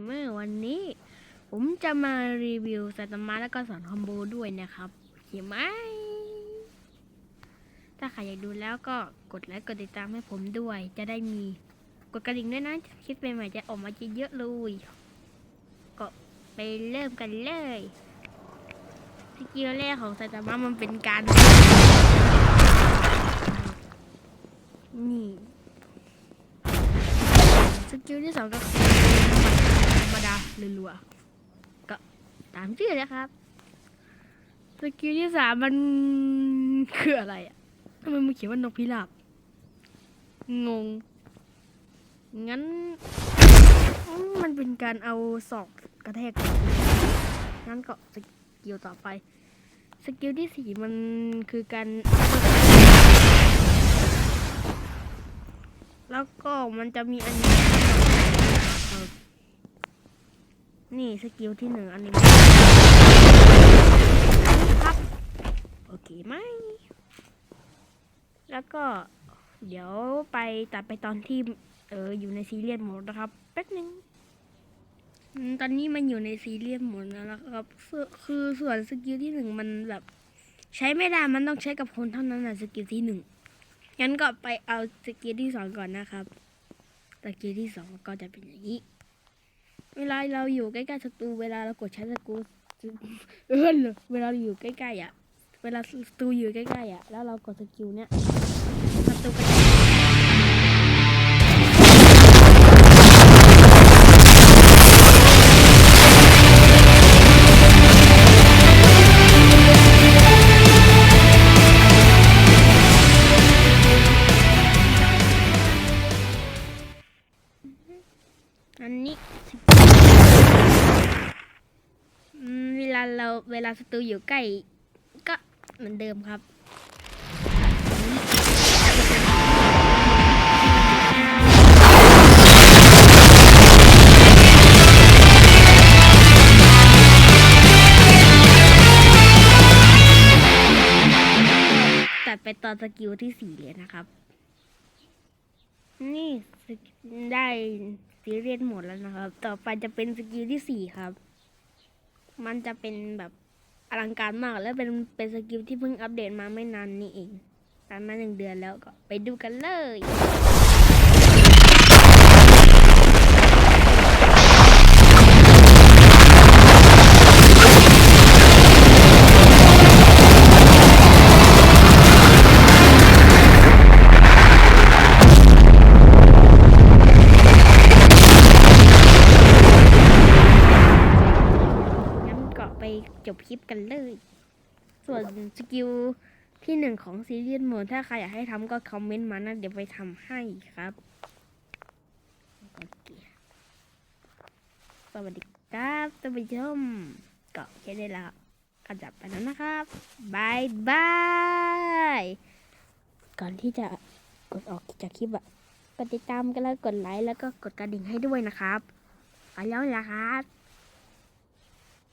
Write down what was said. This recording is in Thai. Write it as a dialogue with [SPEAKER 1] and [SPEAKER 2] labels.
[SPEAKER 1] มเมอร์วันนี้ ผมจะมารีวิวสตว์มาแล้วก็สอนคอมโบด้วยนะครับโอเคไหมถ้าใครอยากดูแล้วก็กดไลค์กดติดตามให้ผมด้วย จะได้มีกดกระดิ่งด้วยนะคลิปใหม่ๆจะออกมาเยอะๆเลยก็ไปเริ่มกันเลยสกิลแรกของสัตว์มามันเป็นการ นี่สกิลที่สองก็ รัวๆก็ตามชื่อเลยครับสกิลที่สามมันคืออะไรอะทำไมมันเขียนว่านกพิราบ งง งั้น มันเป็นการเอาศอกกระแทกงั้นก็สกิลต่อไป สกิลที่สี่มันคือการ แล้วก็มันจะมีอันนี้ นี่สกิลที่หนึ่งอันนี้ครับ โอเคไหม แล้วก็เดี๋ยวไปตัดไปตอนที่เอออยู่ในซีเรียสโหมดนะครับ แป๊บนึงตอนนี้มันอยู่ในซีเรียสโหมดแล้วนะครับ คือส่วนสกิลที่หนึ่งมันแบบ ใช้ไม่ได้มันต้องใช้กับคนเท่านั้นนะสกิลที่หนึ่งงั้นก็ไปเอาสกิลที่สองก่อนนะครับสกิลที่สองก็จะเป็นอย่างนี้ เวลาเราอยู่ใกล้ๆศัตรูเวลาเรากดใช้สกิลเออเวลาเราอยู่ใกล้ๆอะ เวลาศัตรูอยู่ใกล้ๆอะ แล้วเรากดสกิลเนี้ยศัตรูก็จะ เวลาเราเวลาศัตรูอยู่ใกล้ ก็เหมือนเดิมครับตัดไปตอนสกิลที่สี่เลยนะครับ นี่ได้ซีเรียสหมดแล้วนะครับ ต่อไปจะเป็นสกิลที่สี่ครับ มันจะเป็นแบบอลังการมาก และเป็นเป็นสกิลที่เพิ่งอัปเดตมาไม่นานนี้เองตามมาหนึ่งเดือนแล้วก็ไปดูกันเลย จบคลิปกันเลย ส่วนสกิลที่หนึ่งของซีรีส์โหมดถ้าใครอยากให้ทำก็คอมเมนต์มานะ เดี๋ยวไปทำให้ครับสวัสดีครับท่านผู้ชมก็แค่นี้ละก็จับไปแล้วนะครับบายบายก่อนที่จะกดออกจากคลิปอะกดติดตามกันแล้วกดไลค์แล้วก็กดกระดิ่งให้ด้วยนะครับไปแล้วนะครับ